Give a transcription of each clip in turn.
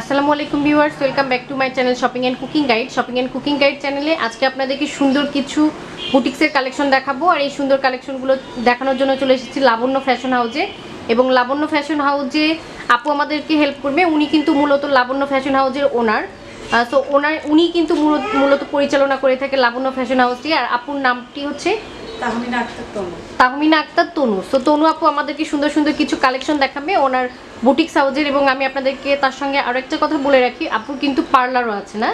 আসসালামু আলাইকুম viewers, welcome back to my channel shopping and cooking guide. Shopping and cooking guide চ্যানেলে আজকে আপনাদেরকে সুন্দর কিছু বুটিক্সের কালেকশন দেখাবো আর এই সুন্দর কালেকশনগুলো দেখানোর জন্য চলে এসেছি লাবণ্য ফ্যাশন হাউজে। এবং লাবণ্য ফ্যাশন হাউজে আপু আমাদেরকে হেল্প করবে, উনি কিন্তু মূলত লাবণ্য ফ্যাশন হাউজের ওনার সো ওনার উনি কিন্তু মূলত- মূলত পরিচালনা করে থাকে লাবণ্য ফ্যাশন হাউসটি আর আপুর নামটি হচ্ছে তাহমিনা আক্তার তনু। তাহমিনা আক্তার তনু। সো তনু আপু আমাদেরকে সুন্দর সুন্দর কিছু কালেকশন দেখাবে। ওনার বুটিক্স হাউজের এবং আমি আপনাদেরকে তার সঙ্গে আরও একটা কথা বলে রাখি। আপুর কিন্তু পার্লারও আছে না?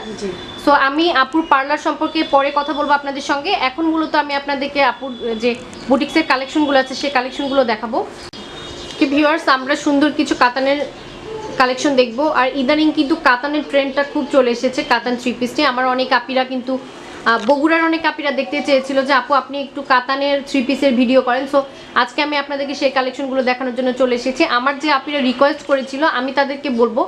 সো আমি আপুর পার্লার সম্পর্কে পরে কথা বলব আপনাদের সঙ্গে। এখন মূলত আমি আপনাদেরকে আপুর যে বুটিক্সের কালেকশনগুলো আছে সেই কালেকশনগুলো দেখাবো। কি ভিউয়ার্স আমরা সুন্দর কিছু কাতানের কালেকশন দেখব। আর ইদানিং কিন্তু কাতানের ট্রেন্ডটা খুব চলে এসেছে কাতান থ্রি পিসটি আমার অনেক আপিরা কিন্তু বগুড়ার অনেক আপিরা দেখতে চেয়েছিল যে, আপু, আপনি একটু কাতানের থ্রি পিসের ভিডিও করেন। সো আজকে আমি আপনাদেরকে সেই কালেকশনগুলো দেখানোর জন্য চলে এসেছি। আমার যে আপিরা রিকোয়েস্ট করেছিল, আমি তাদেরকে বলব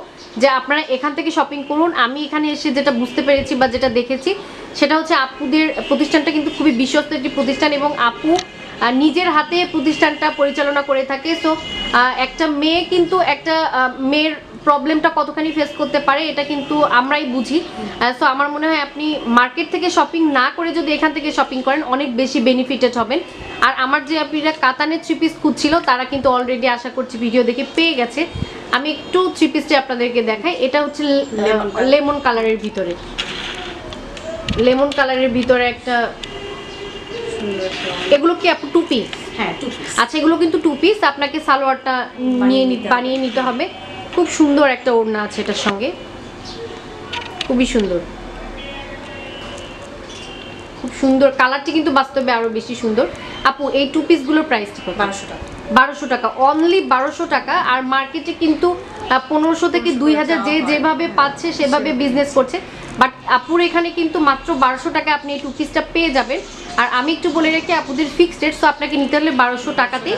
যে, আপনারা এখান থেকে শপিং করুন। আমি এখানে এসে যেটা বুঝতে পেরেছি বা যেটা দেখেছি, সেটা হচ্ছে আপুদের প্রতিষ্ঠানটা কিন্তু খুবই বিশ্বস্ত একটি প্রতিষ্ঠান এবং আপু নিজের হাতে প্রতিষ্ঠানটা পরিচালনা করে থাকে। সো একটা মেয়ে কিন্তু একটা মেয়ের প্রবলেমটা কতখানি ফেস করতে পারে এটা কিন্তু আমরাই বুঝি। সো আমার মনে হয় আপনি মার্কেট থেকে শপিং না করে যদি এখান থেকে শপিং করেন অনেক বেশি বেনিফিটেড হবেন। আর আমার যে আপনারা কাতানের থ্রি পিস খুঁজছিল তারা কিন্তু অলরেডি আশা করছি ভিডিও দেখে পেয়ে গেছে। আমি একটু থ্রি পিসটি আপনাদেরকে দেখাই এটা হচ্ছে লেমন কালারের ভিতরে। লেমন কালারের ভিতরে একটা এগুলো কি আপু টুপি হ্যাঁ টু পিস আচ্ছা এগুলো কিন্তু টু পিস আপনাকে সালোয়ারটা নিয়ে বানিয়ে নিতে হবে। খুব সুন্দর একটা ওড়না আছে এটার সঙ্গে। খুবই সুন্দর। খুব সুন্দর। কালারটি কিন্তু বাস্তবে আরও বেশি সুন্দর। আপু এই টু পিসগুলোর প্রাইসটি কত? বারোশো টাকা। বারোশো টাকা। অনলি বারোশো টাকা। আর মার্কেটে কিন্তু পনেরোশো থেকে দুই হাজার যে যেভাবে পাচ্ছে সেভাবে বিজনেস করছে। বাট আপুর এখানে কিন্তু মাত্র বারোশো টাকা আপনি এই টু পিসটা পেয়ে যাবেন। আর আমি একটু বলে রাখি আপুদের ফিক্সড রেট সো আপনাকে নিতে হলে বারোশো টাকাতে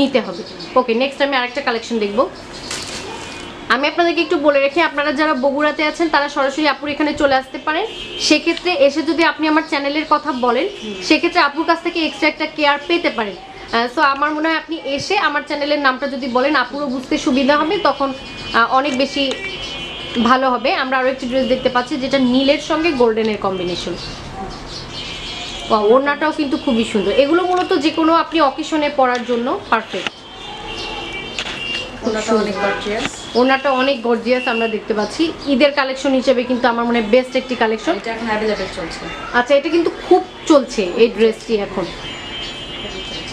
নিতে হবে। ওকে নেক্সট আমি আরেকটা কালেকশন দেখব। আমি আপনাদেরকে একটু বলে রাখি, আপনারা যারা বগুড়াতে আছেন, তারা সরাসরি আপুর এখানে চলে আসতে পারেন। সেক্ষেত্রে এসে যদি আপনি আমার চ্যানেলের কথা বলেন, সেক্ষেত্রে আপুর কাছ থেকে এক্সট্রা একটা কেয়ার পেতে পারেন। সো আমার মনে হয় আপনি এসে আমার চ্যানেলের নামটা যদি বলেন, আপুরও বুঝতে সুবিধা হবে, তখন অনেক বেশি ভালো হবে। আমরা আরও একটি ড্রেস দেখতে পাচ্ছি, যেটা নীলের সঙ্গে গোল্ডেনের কম্বিনেশন ওড়নাটাও কিন্তু খুবই সুন্দর। এগুলো মূলত যে কোনো আপনি অকেশনে পরার জন্য পারফেক্ট ওনাটা অনেক গর্জিয়াস ওনাটা অনেক গর্জিয়াস আমরা দেখতে পাচ্ছি। ঈদের কালেকশন হিসেবে কিন্তু আমার মনে বেস্ট একটি কালেকশন এটা এখন অ্যাভেলেবেল চলছে। আচ্ছা এটা কিন্তু খুব চলছে এই ড্রেসটি এখন।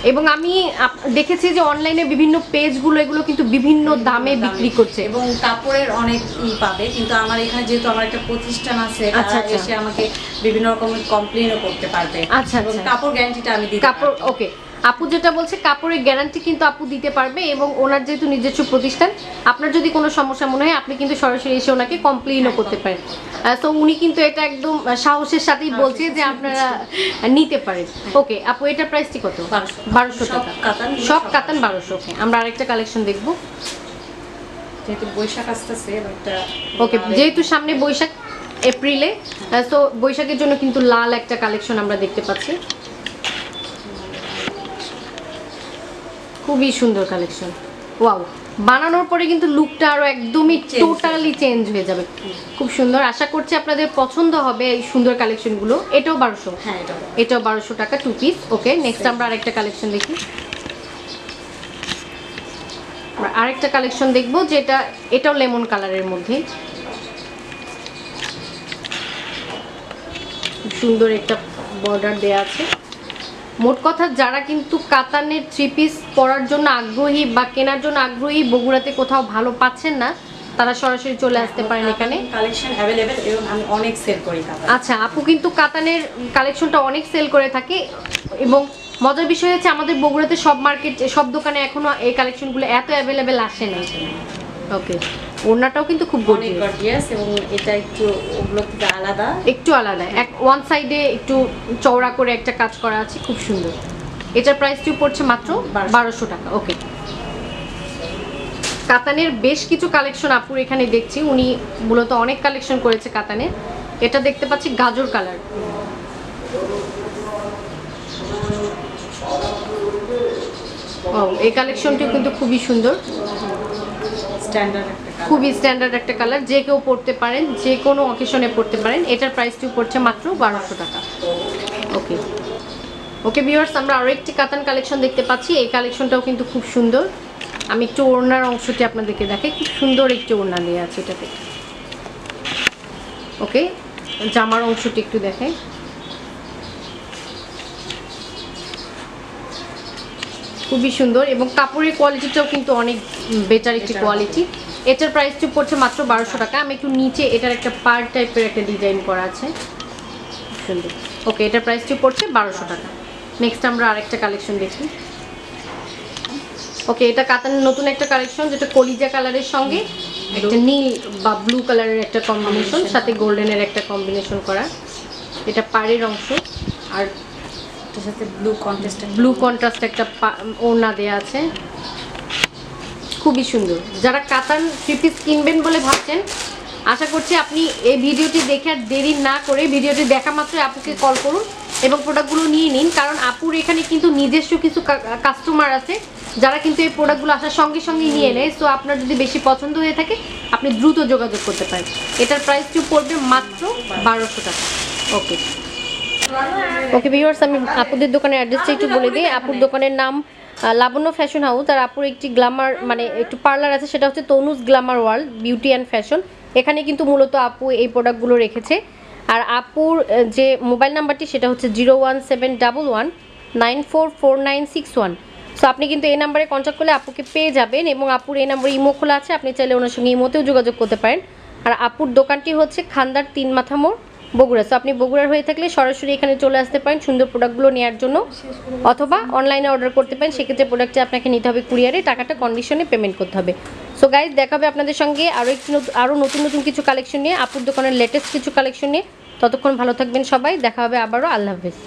এবং আমি আপ- দেখেছি যে অনলাইনে বিভিন্ন পেজগুলো এগুলো কিন্তু বিভিন্ন দামে বিক্রি করছে। এবং কাপড়ের অনেক ই পাবে কিন্তু আমার এখানে যেহেতু আমার একটা প্রতিষ্ঠান আছে আচ্ছা, আচ্ছা। এসে আমাকে বিভিন্ন রকমের কমপ্লেনও করতে পারবে। আচ্ছা, এবং আচ্ছা। কাপড় গ্যারান্টিটা আমি দিই কাপড় ওকে আপু যেটা বলছে কাপড়ের গ্যারান্টি কিন্তু আপু দিতে পারবে এবং ওনার যেহেতু নিজস্ব প্রতিষ্ঠান আপনার যদি কোনো সমস্যা মনে হয় আপনি কিন্তু সরাসরি এসে ওনাকে কমপ্লেনও করতে পারেন। তো উনি কিন্তু এটা একদম সাহসের সাথেই বলছে যে আপনারা নিতে পারেন। ওকে আপু এটার প্রাইসটি কত? বারোশো সব টাকা। কাতান, সব সব কাতান বারোশো ওকে আমরা আরেকটা কালেকশন দেখব। যেহেতু বৈশাখ আসতেছে ওকে যেহেতু সামনে বৈশাখ এপ্রিলে তো বৈশাখের জন্য কিন্তু লাল একটা কালেকশন আমরা দেখতে পাচ্ছি। খুবই সুন্দর কালেকশন ওয়াও বানানোর পরে কিন্তু লুকটা আরও একদমই টোটালি চেঞ্জ হয়ে যাবে। খুব সুন্দর। আশা করছি আপনাদের পছন্দ হবে এই সুন্দর কালেকশনগুলো এটাও বারোশো। হ্যাঁ এটা এটাও বারোশো টাকা টু পিস ওকে নেক্সট আমরা আরেকটা কালেকশন দেখি। আরেকটা কালেকশন দেখব যেটা এটাও লেমন কালারের মধ্যে। সুন্দর একটা বর্ডার দেয়া আছে। মোট কথা যারা কিন্তু কাতানের থ্রি পিস পরার জন্য আগ্রহী বা কেনার জন্য আগ্রহী বগুড়াতে কোথাও ভালো পাচ্ছেন না তারা সরাসরি চলে আসতে পারেন এখানে। কালেকশন এবং আমি অনেক সেল করি কাপড় আচ্ছা আপু কিন্তু কাতানের কালেকশনটা অনেক সেল করে থাকে এবং মজার বিষয় হচ্ছে আমাদের বগুড়াতে সব মার্কেট সব দোকানে এখনও এই কালেকশনগুলো এত অ্যাভেলেবেল আসে না ওকে ওড়নাটাও কিন্তু খুব গর্জিয়াস এবং এটা একটু ওগুলো থেকে আলাদা। একটু আলাদা। এক ওয়ান সাইডে একটু চওড়া করে একটা কাজ করা আছে খুব সুন্দর। এটার প্রাইসটিও পড়ছে মাত্র বারোশো। টাকা ওকে কাতানের বেশ কিছু কালেকশন আপুর এখানে দেখছি। উনি মূলত অনেক কালেকশন করেছে কাতানের এটা দেখতে পাচ্ছি গাজর কালার ও এই কালেকশনটিও কিন্তু খুবই সুন্দর। স্ট্যান্ডার্ড খুবই স্ট্যান্ডার্ড একটা কালার যে কেউ পড়তে পারেন যে কোনো অকেশনে পড়তে পারেন এটার প্রাইসটিও পড়ছে মাত্র বারোশো টাকা। ওকে ওকে ভিউয়ার্স আমরা আরও একটি কাতান কালেকশন দেখতে পাচ্ছি। এই কালেকশনটাও কিন্তু খুব সুন্দর। আমি একটু ওড়নার অংশটি আপনাদেরকে দেখাই। খুব সুন্দর একটি ওড়না দেওয়া আছে এটাতে। ওকে জামার অংশটি একটু দেখাই। খুবই সুন্দর এবং কাপড়ের কোয়ালিটিটাও কিন্তু অনেক বেটার একটি কোয়ালিটি এটার প্রাইস প্রাইসটি পড়ছে মাত্র বারোশো টাকা। আমি একটু নিচে এটার একটা পার টাইপের একটা ডিজাইন করা আছে। সুন্দর। ওকে এটার প্রাইস প্রাইসটি পড়ছে বারোশো টাকা। নেক্সট আমরা আরেকটা কালেকশন দেখি। ওকে এটা কাতানের নতুন একটা কালেকশন যেটা কলিজা কালারের সঙ্গে একটা নীল বা ব্লু কালারের একটা কম্বিনেশন সাথে গোল্ডেনের একটা কম্বিনেশন করা। এটা পাড়ের অংশ। আর সাথে ব্লু কন্টেস্ট ব্লু কন্ট্রাস্ট একটা ওড়না দেয়া আছে। খুবই সুন্দর। যারা কাতান থ্রি পিস কিনবেন বলে ভাবছেন, আশা করছি আপনি এই ভিডিওটি দেখে আর দেরি না করে ভিডিওটি দেখা মাত্রই আপুকে কল করুন এবং প্রোডাক্টগুলো নিয়ে নিন, কারণ আপুর এখানে কিন্তু নিজস্ব কিছু কাস্টমার আছে, যারা কিন্তু এই প্রোডাক্টগুলো আসার সঙ্গে সঙ্গে নিয়ে নেয়। সো আপনার যদি বেশি পছন্দ হয়ে থাকে, আপনি দ্রুত যোগাযোগ করতে পারেন। এটার প্রাইসটিও পড়বে মাত্র বারোশো টাকা। ওকে ওকে ভিউয়ার্স আমি আপুদের দোকানের অ্যাড্রেসটা একটু বলে দিই। আপুর দোকানের নাম লাবণ্য ফ্যাশন হাউস আর আপুর একটি গ্লামার মানে একটু পার্লার আছে, সেটা হচ্ছে Tanu's glamour world beauty and fashion এখানে কিন্তু মূলত আপু এই প্রোডাক্টগুলো রেখেছে। আর আপুর যে মোবাইল নাম্বারটি সেটা হচ্ছে zero one seven double one nine four four nine six one. So আপনি কিন্তু এই নাম্বারে কন্ট্যাক্ট করলে আপুকে পেয়ে যাবেন এবং আপুর এই নাম্বারে ইমো খোলা আছে, আপনি চাইলে ওনার সঙ্গে ইমোতেও যোগাযোগ করতে পারেন। আর আপুর দোকানটি হচ্ছে খান্দার তিন মাথা মোড়। বগুড়া। সো আপনি বগুড়ার হয়ে থাকলে সরাসরি এখানে চলে আসতে পারেন সুন্দর প্রোডাক্টগুলো নেওয়ার জন্য। অথবা অনলাইনে অর্ডার করতে পারেন, সেক্ষেত্রে প্রোডাক্টটি আপনাকে নিতে হবে কুরিয়ারে টাকাটা কন্ডিশনে পেমেন্ট করতে হবে। সো গাইজ দেখাবে আপনাদের সঙ্গে আরও একটি আরও নতুন নতুন কিছু কালেকশন নিয়ে, আপুর দোকানের লেটেস্ট কিছু কালেকশন নিয়ে। ততক্ষণ ভালো থাকবেন সবাই, দেখা হবে আবারও, আল্লাহ হাফেজ।